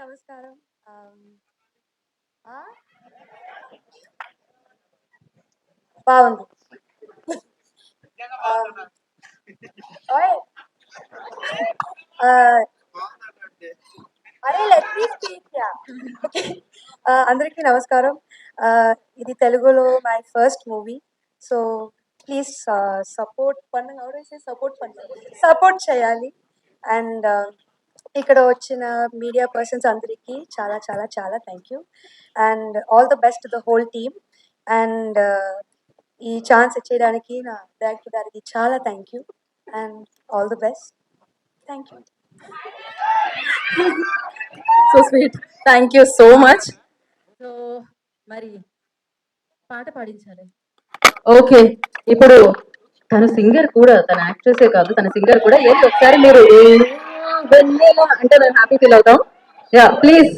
నమస్కారం. బాగుంది. అరే లెట్ మీ స్పీక్ అందరికీ నమస్కారం. ఇది తెలుగులో my first movie so please support పండుగ సపోర్ట్ పండుగ సపోర్ట్ చేయాలి. అండ్ ఇక్కడ వచ్చిన మీడియా పర్సన్స్ అందరికీ చాలా చాలా చాలా thank you and all the best the whole team and ఈ ఛాన్స్ ఇచ్చేయడానికి నా డైరెక్టర్ గారికి చాలా thank you and all the best thank you so sweet thank you so much so మరి పాట పాడించాలి. ఓకే ఇప్పుడు తన సింగర్ కూడా తన యాక్ట్రెసే కాదు తన సింగర్ కూడా ఏంటి? ఒకసారి మీరు వెన్నెల అంటే మేము హ్యాపీ ఫీల్ అవుతాం. Yeah please